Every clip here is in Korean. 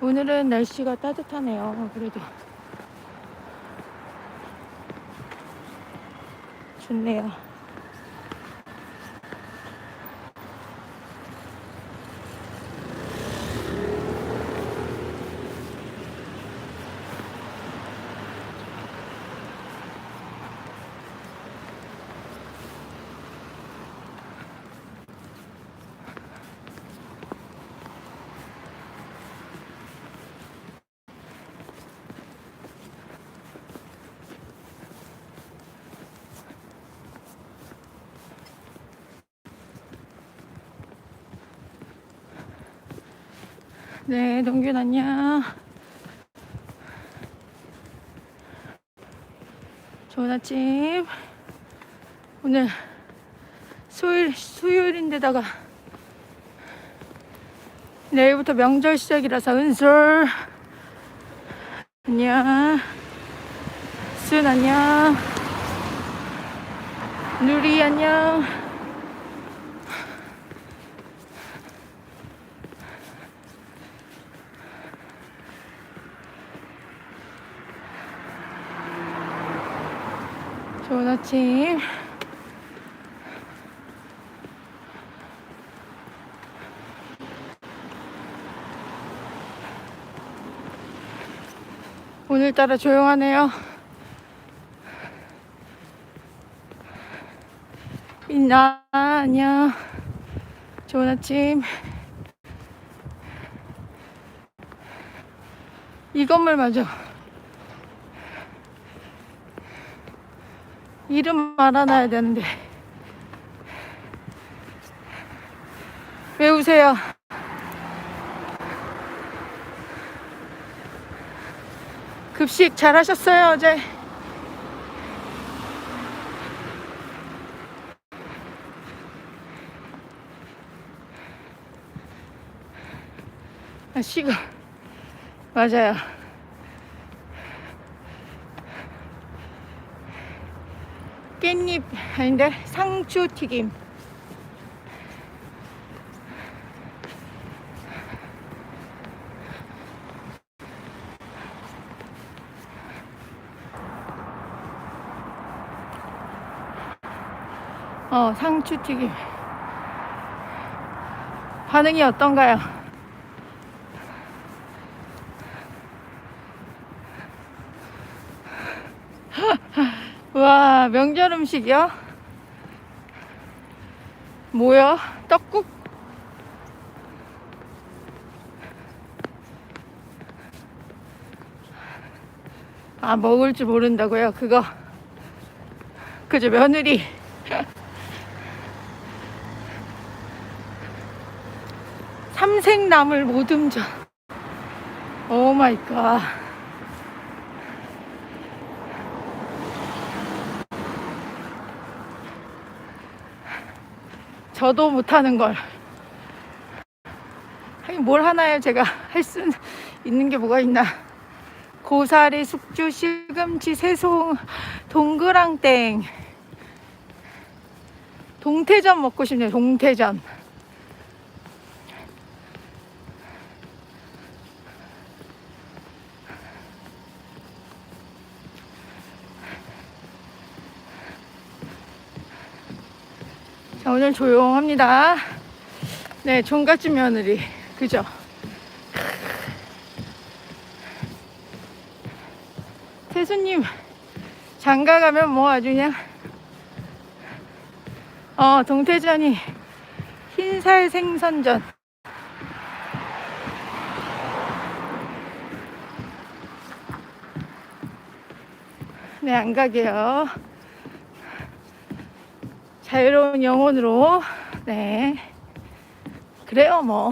오늘은 날씨가 따뜻하네요. 그래도 좋네요. 네, 동균 안녕. 좋은 아침. 오늘 수요일, 수요일인데다가 내일부터 명절 시작이라서 은솔. 안녕. 순 안녕. 누리 안녕. 아침. 오늘따라 조용하네요. 민나, 안녕. 좋은 아침. 이 건물 맞아. 이름 알아놔야 되는데. 왜 우세요? 급식 잘 하셨어요, 어제? 아, 식어. 맞아요. 깻잎 아닌데 상추 튀김. 어, 상추 튀김. 반응이 어떤가요? 와, 명절 음식이요? 뭐야? 떡국? 아, 먹을 줄 모른다고요? 그거. 그죠, 며느리. 삼색나물 모듬전. 오 마이 갓. 저도 못하는 걸. 하긴 뭘 하나요? 제가 할 수 있는 게 뭐가 있나. 고사리, 숙주, 시금치, 새송, 동그랑땡. 동태전 먹고 싶네요. 동태전. 오늘 조용합니다. 네, 종갓집 며느리. 그죠? 태수님, 장가 가면 뭐 아주 그냥, 어, 동태전이 흰살 생선전. 네, 안 가게요. 자유로운 영혼으로 네. 그래요 뭐.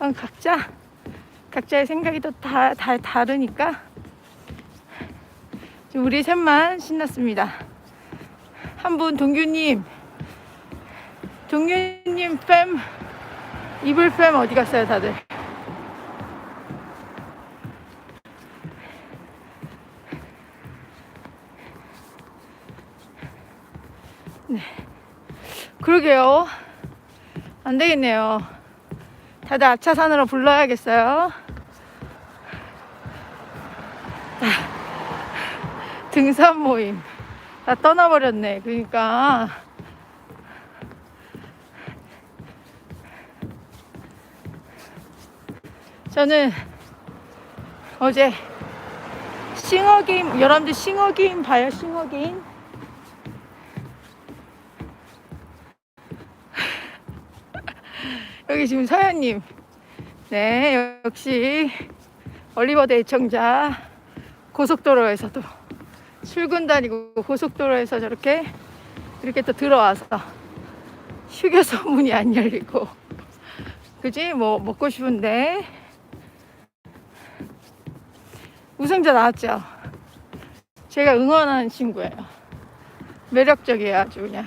어, 각자 각자의 생각이 또 다 다 다르니까. 우리 셋만 신났습니다. 한 분 동규님. 동규님 팸 이불 팸 어디 갔어요 다들 그러게요. 안 되겠네요. 다들 아차산으로 불러야겠어요. 자, 등산 모임. 다 떠나버렸네. 그러니까. 저는 어제 싱어게임, 여러분들 싱어게임 봐요, 싱어게임? 여기 지금 서현님. 네, 역시 올리버드 애청자 고속도로에서도 출근 다니고 고속도로에서 저렇게 이렇게 또 들어와서 휴게소 문이 안 열리고 그지? 뭐 먹고 싶은데 우승자 나왔죠? 제가 응원하는 친구예요. 매력적이에요, 아주 그냥.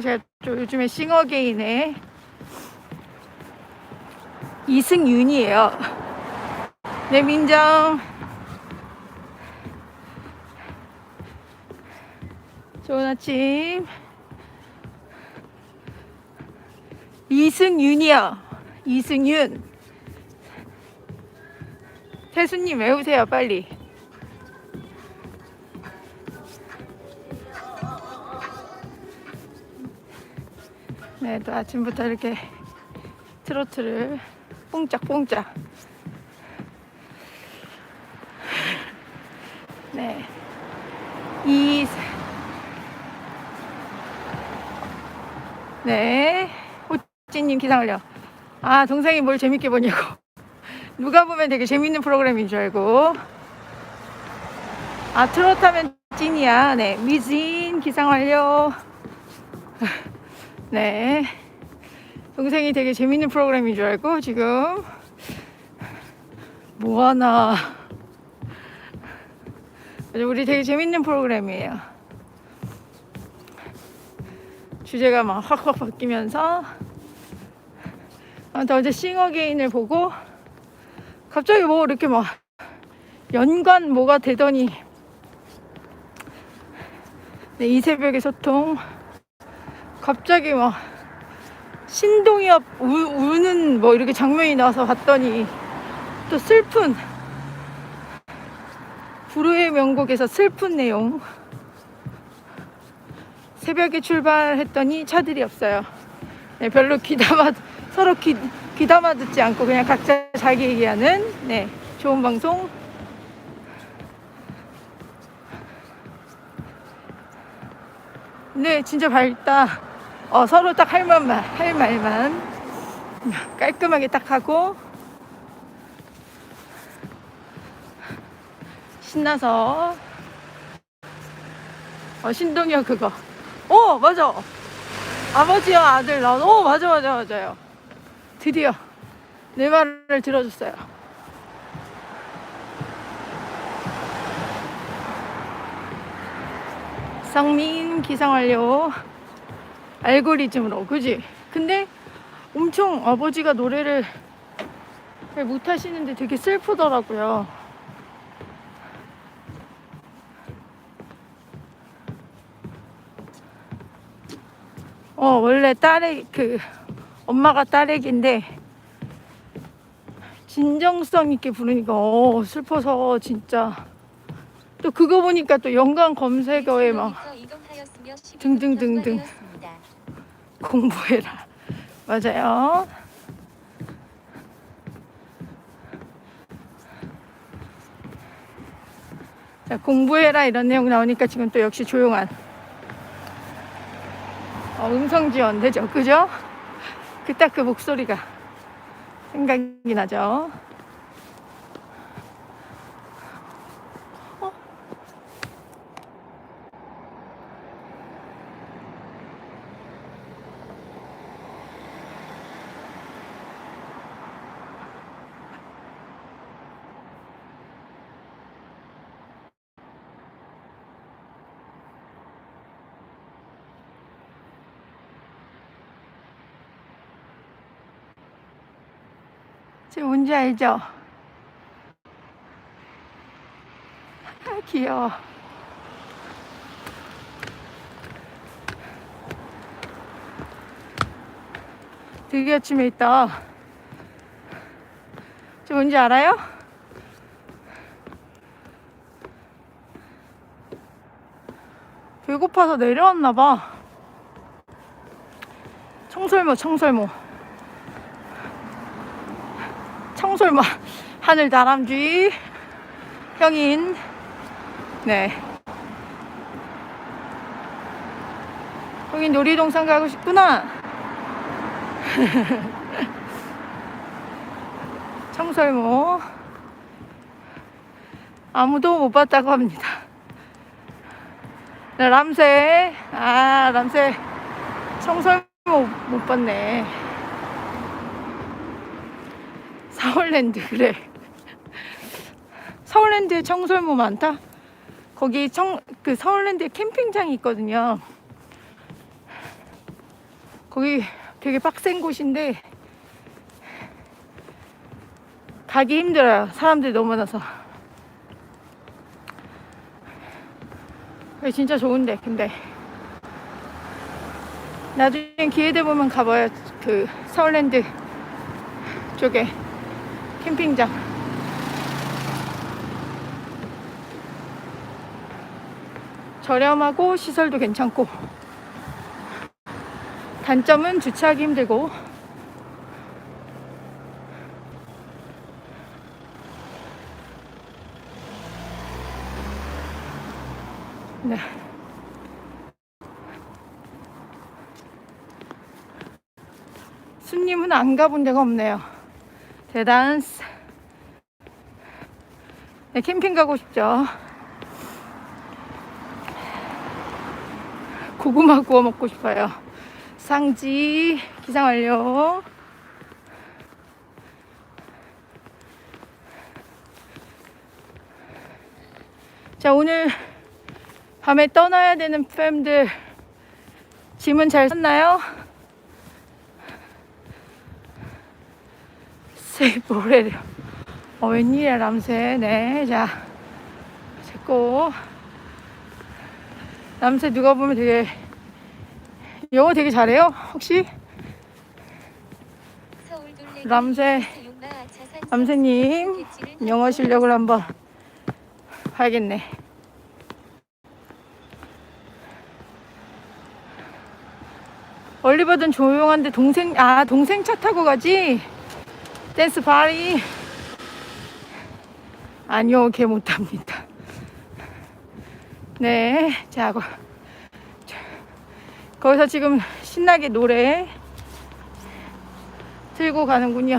제가 또 요즘에 싱어게인의 이승윤이에요. 네, 민정. 좋은 아침. 이승윤이요. 이승윤. 태수님 외우세요, 빨리. 네, 또 아침부터 이렇게 트로트를 뽕짝뽕짝. 네. 이, 네. 호찌님 기상 올려. 아, 동생이 뭘 재밌게 보냐고. 누가 보면 되게 재밌는 프로그램인 줄 알고. 아, 트로트 하면 찐이야. 네. 미진 기상 완료. 네. 동생이 되게 재밌는 프로그램인 줄 알고 지금 뭐 하나. 우리 되게 재밌는 프로그램이에요. 주제가 막 확확 바뀌면서 아무튼 어제 싱어게인을 보고 갑자기 뭐 이렇게 막 연관 뭐가 되더니 네, 이 새벽의 소통 갑자기 막 신동엽 우, 우는 뭐 이렇게 장면이 나와서 봤더니 또 슬픈 불후의 명곡에서 슬픈 내용. 새벽에 출발했더니 차들이 없어요. 네, 별로 귀담아 서로 귀, 귀담아 듣지 않고 그냥 각자 자기 얘기하는 네 좋은 방송. 네 진짜 밝다 어, 서로 딱 할 말만, 할 말만 깔끔하게 딱 하고 신나서. 어, 신동엽 그거. 어 맞아. 아버지와 아들 나온 어 맞아 맞아 맞아요. 드디어 내 말을 들어줬어요. 성민 기상 완료 알고리즘으로 그지? 근데 엄청 아버지가 노래를 잘 못하시는데 되게 슬프더라고요 어 원래 딸의 그 엄마가 딸애기인데 진정성 있게 부르니까 어 슬퍼서 진짜 또 그거 보니까 또 연관 검색어에 막 등등등등. 공부해라. 맞아요. 자, 공부해라 이런 내용 나오니까 지금 또 역시 조용한 어, 음성 지원 되죠. 그죠? 그 딱그 목소리가 생각이 나죠. 뭔지 알죠? 아, 귀여워. 되게 아침에 있다. 저 뭔지 알아요? 배고파서 내려왔나 봐. 청설모, 청설모. 청설모. 하늘 다람쥐. 형인. 네. 형인 놀이동산 가고 싶구나. 청설모. 아무도 못 봤다고 합니다. 네, 람새. 아, 람새. 청설모 못 봤네. 서울랜드, 그래. 서울랜드에 청설모 많다? 거기 청, 그 서울랜드에 캠핑장이 있거든요. 거기 되게 빡센 곳인데, 가기 힘들어요. 사람들이 너무 많아서. 진짜 좋은데, 근데. 나중에 기회 되보면 가봐요. 그 서울랜드 쪽에 캠핑장. 저렴하고 시설도 괜찮고. 단점은 주차하기 힘들고. 네. 수님은 안 가본 데가 없네요. 대단스. 네, 캠핑 가고 싶죠. 고구마 구워 먹고 싶어요. 상지 기상 완료. 자 오늘 밤에 떠나야 되는 팸들 짐은 잘 샀나요? 세이보레려 어 웬일이야 람새. 네자. 됐고. 람새 누가 보면 되게 영어 되게 잘해요? 혹시? 람새 람새님 영어 실력을 한번 봐야겠네. 올리버든 조용한데 동생 아 동생 차 타고 가지 댄스 바리 아니요 걔 못합니다. 네 자, 거, 자 거기서 지금 신나게 노래 틀고 가는군요.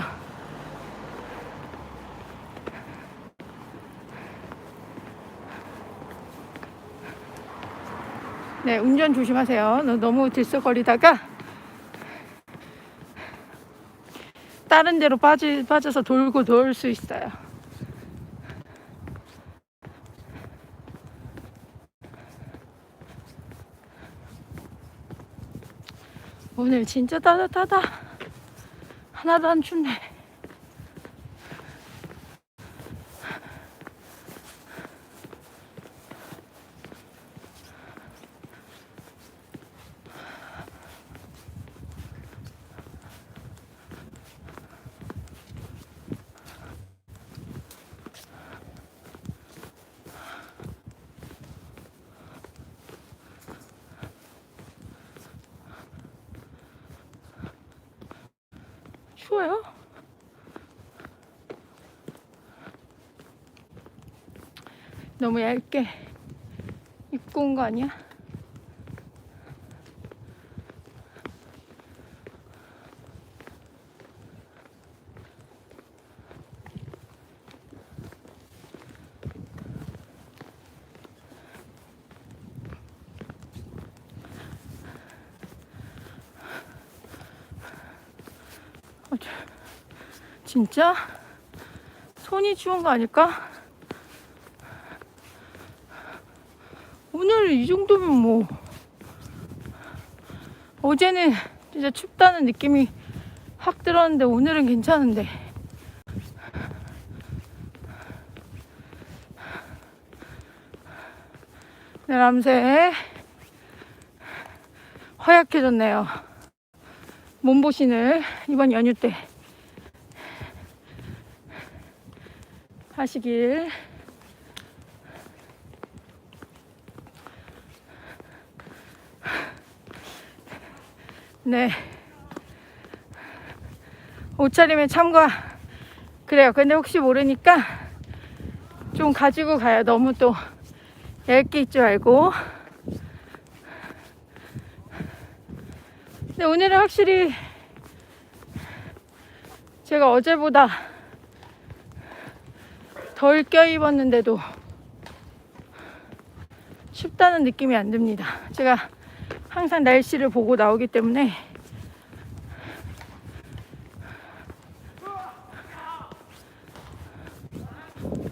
네 운전 조심하세요. 너- 너무 들썩거리다가 다른 데로 빠지, 빠져서 돌고 돌 수 있어요. 오늘 진짜 따뜻하다. 하나도 안 춥네. 추워요? 너무 얇게 입고 온 거 아니야? 진짜? 손이 추운 거 아닐까? 오늘 이 정도면 뭐 어제는 진짜 춥다는 느낌이 확 들었는데 오늘은 괜찮은데. 네, 남새 허약해졌네요. 몸보신을 이번 연휴 때 하시길 네. 옷차림에 참가. 그래요. 근데 혹시 모르니까 좀 가지고 가요. 너무 또 얇게 입지 말고. 근데 오늘은 확실히 제가 어제보다 덜 껴입었는데도 춥다는 느낌이 안 듭니다. 제가 항상 날씨를 보고 나오기 때문에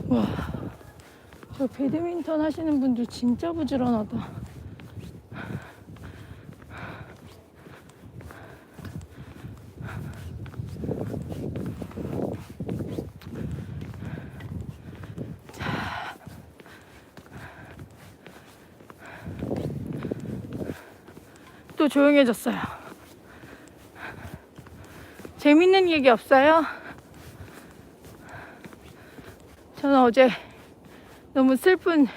와, 저 배드민턴 하시는 분들 진짜 부지런하다. 또 조용해졌어요. 재밌는 얘기 없어요? 저는 어제 너무 슬픈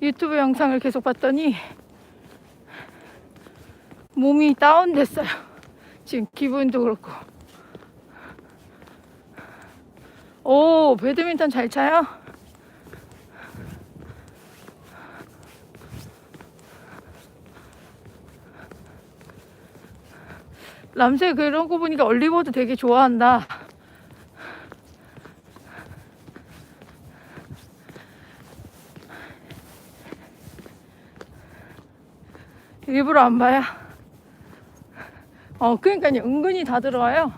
유튜브 영상을 계속 봤더니 몸이 다운됐어요. 지금 기분도 그렇고. 오, 배드민턴 잘 차요? 남새 그런 거 보니까 얼리버드 되게 좋아한다. 일부러 안 봐요. 어, 그러니까요. 은근히 다 들어와요.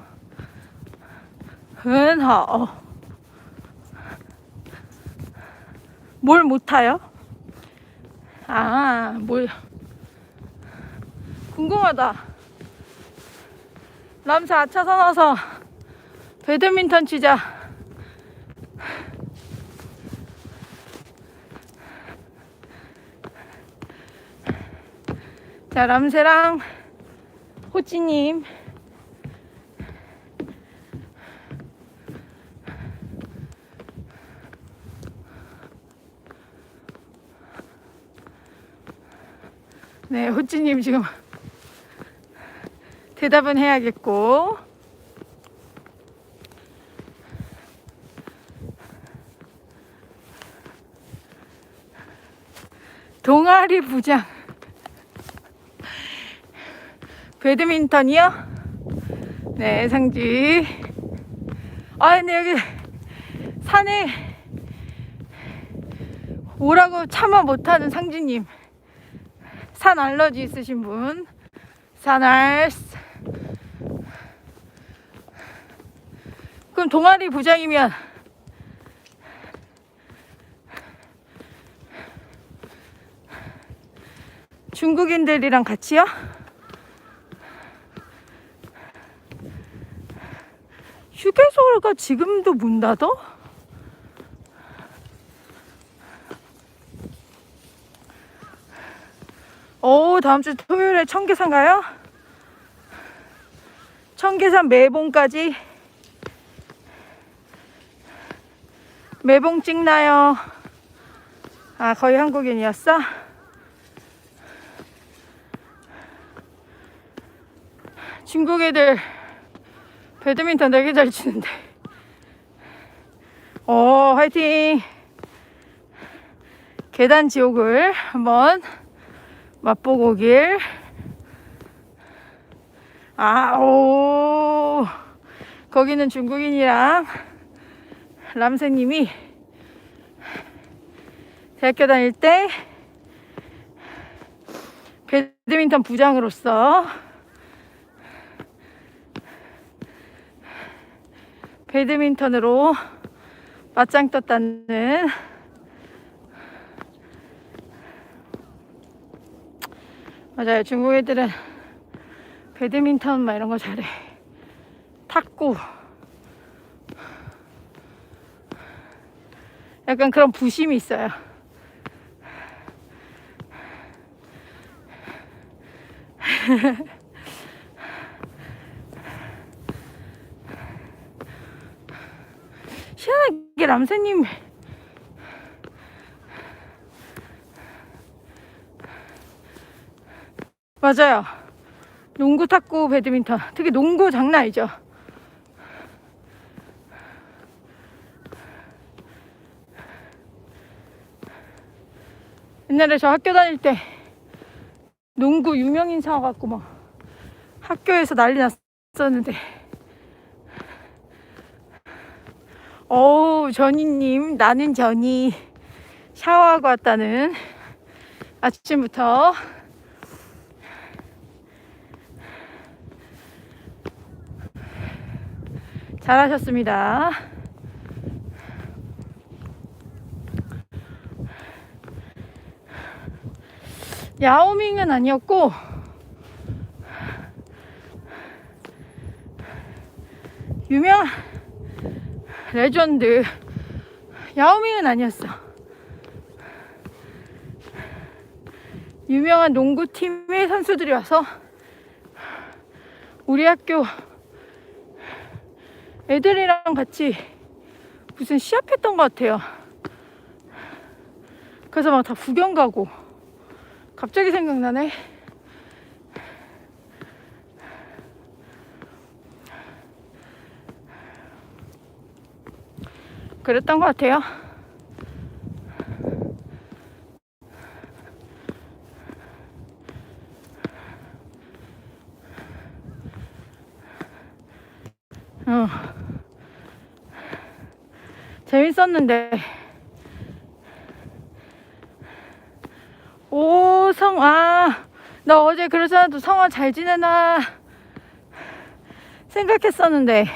은하 어. 뭘 못 타요? 아, 뭘. 궁금하다. 남사 아차선 와서 배드민턴 치자. 자, 람새랑 호찌님. 네, 호찌님 지금 대답은 해야겠고. 동아리 부장. 배드민턴이요? 네, 상지. 아, 근데 여기 산에 오라고 참아 못하는 상지님. 산 알러지 있으신 분. 산알스. 그럼 동아리 부장이면 중국인들이랑 같이요? 휴게소가 지금도 문 닫어? 오, 다음 주 토요일에 청계산 가요? 청계산 매봉까지 매봉 찍나요? 아, 거의 한국인이었어? 중국 애들 배드민턴 되게 잘 치는데. 오, 화이팅! 계단 지옥을 한번 맛보고 오길. 아, 오. 거기는 중국인이랑 람새님이 대학교 다닐 때 배드민턴 부장으로서 배드민턴으로 맞짱 떴다는 맞아요. 중국 애들은 배드민턴 막 이런 거 잘해. 탁구. 약간 그런 부심이 있어요. 희한하게 람세님. 맞아요. 농구 탁구 배드민턴. 특히 농구 장난 아니죠? 옛날에 저 학교 다닐 때 농구 유명인 사와갖고 막 학교에서 난리 났었는데. 어우 전희님 나는 전희. 샤워하고 왔다는 아침부터. 잘하셨습니다. 야오밍은 아니었고 유명 레전드 야오밍은 아니었어. 유명한 농구팀의 선수들이 와서 우리 학교 애들이랑 같이 무슨 시합했던 것 같아요. 그래서 막 다 구경 가고 갑자기 생각나네. 그랬던 것 같아요. 어. 재밌었는데. 오, 성, 아, 나 어제 그러잖아. 성아 잘 지내나. 생각했었는데.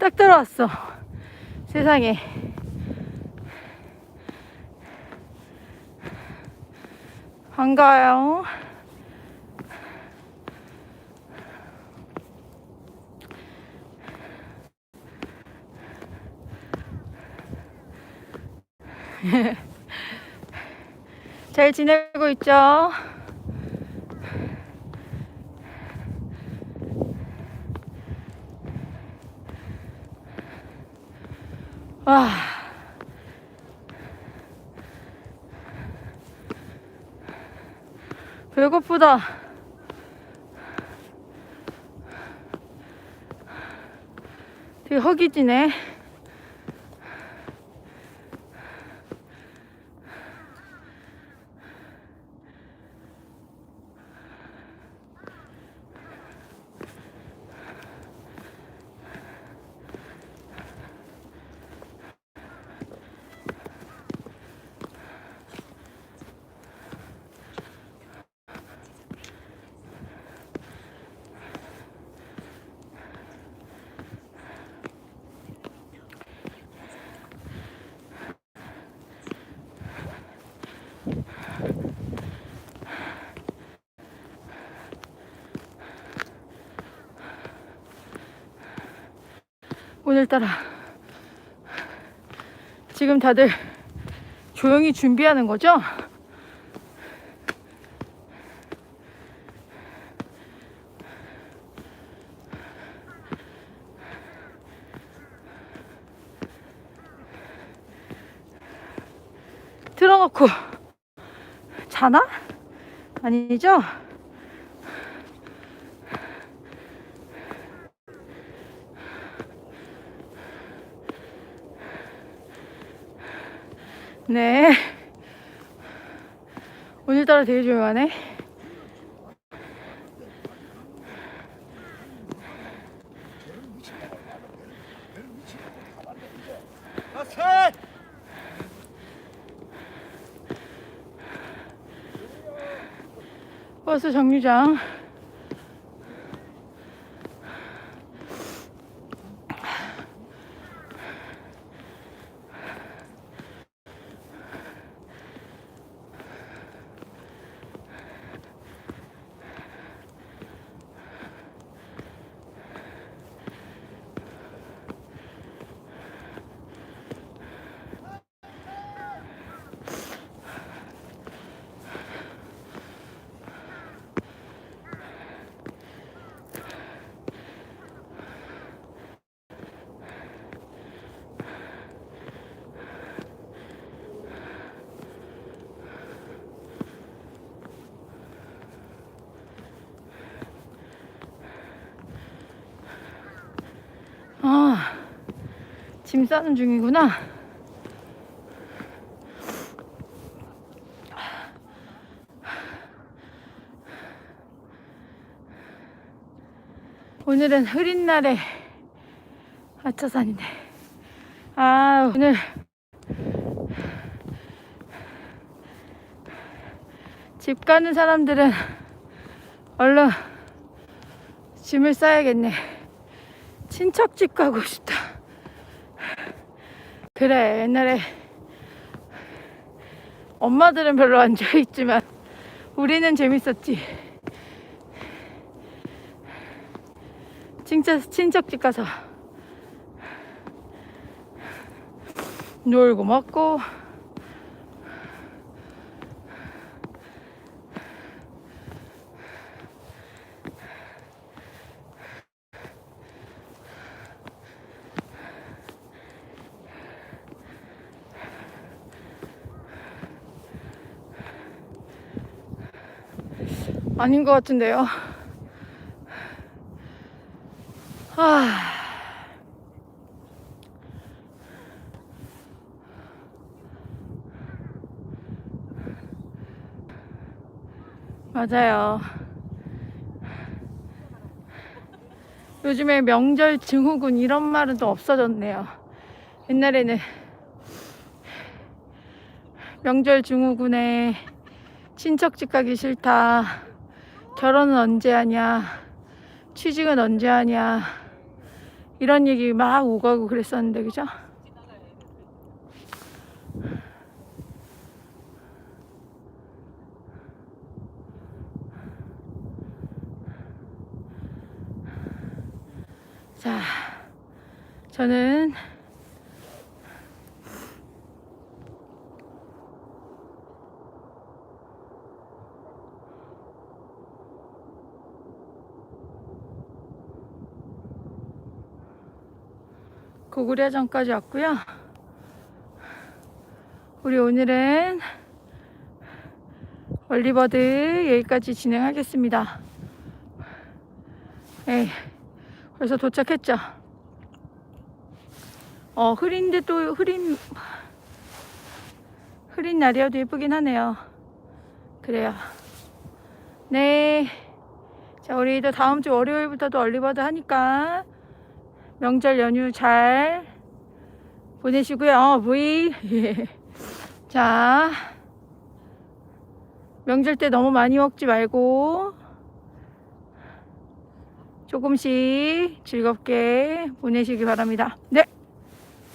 딱 들어왔어. 세상에. 반가워요. 잘 지내고 있죠? 와. 배고프다. 되게 허기지네. 오늘따라 지금 다들 조용히 준비하는 거죠? 틀어놓고 자나? 아니죠? 네. 오늘따라 되게 조용하네. 버스 정류장. 짐 싸는 중이구나. 오늘은 흐린 날에 아차산이네. 아, 오늘 집 가는 사람들은 얼른 짐을 싸야겠네. 친척 집 가고 싶다. 그래, 옛날에 엄마들은 별로 안 좋아했지만 우리는 재밌었지. 진짜 친척 집 가서 놀고 먹고 아닌 것 같은데요. 아. 맞아요. 요즘에 명절 증후군 이런 말은 또 없어졌네요. 옛날에는 명절 증후군에 친척집 가기 싫다. 결혼은 언제 하냐. 취직은 언제 하냐. 이런 얘기 막 오가고 그랬었는데, 그죠? 자, 저는 고구려점까지 왔고요. 우리 오늘은 얼리버드 여기까지 진행하겠습니다. 네, 그래서 도착했죠. 어, 흐린데 또 흐린, 흐린 날이어도 예쁘긴 하네요. 그래요. 네. 자, 우리도 다음 주 월요일부터도 얼리버드 하니까 명절 연휴 잘 보내시고요. 어, V. 예. 자, 명절 때 너무 많이 먹지 말고 조금씩 즐겁게 보내시기 바랍니다. 네.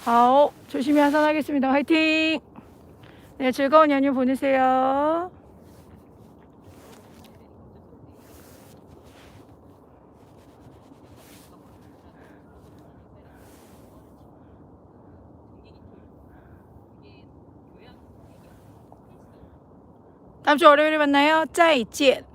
아오, 조심히 하산하겠습니다. 화이팅! 네, 즐거운 연휴 보내세요. 다음 주 월요일에 만나요. 짜이찌.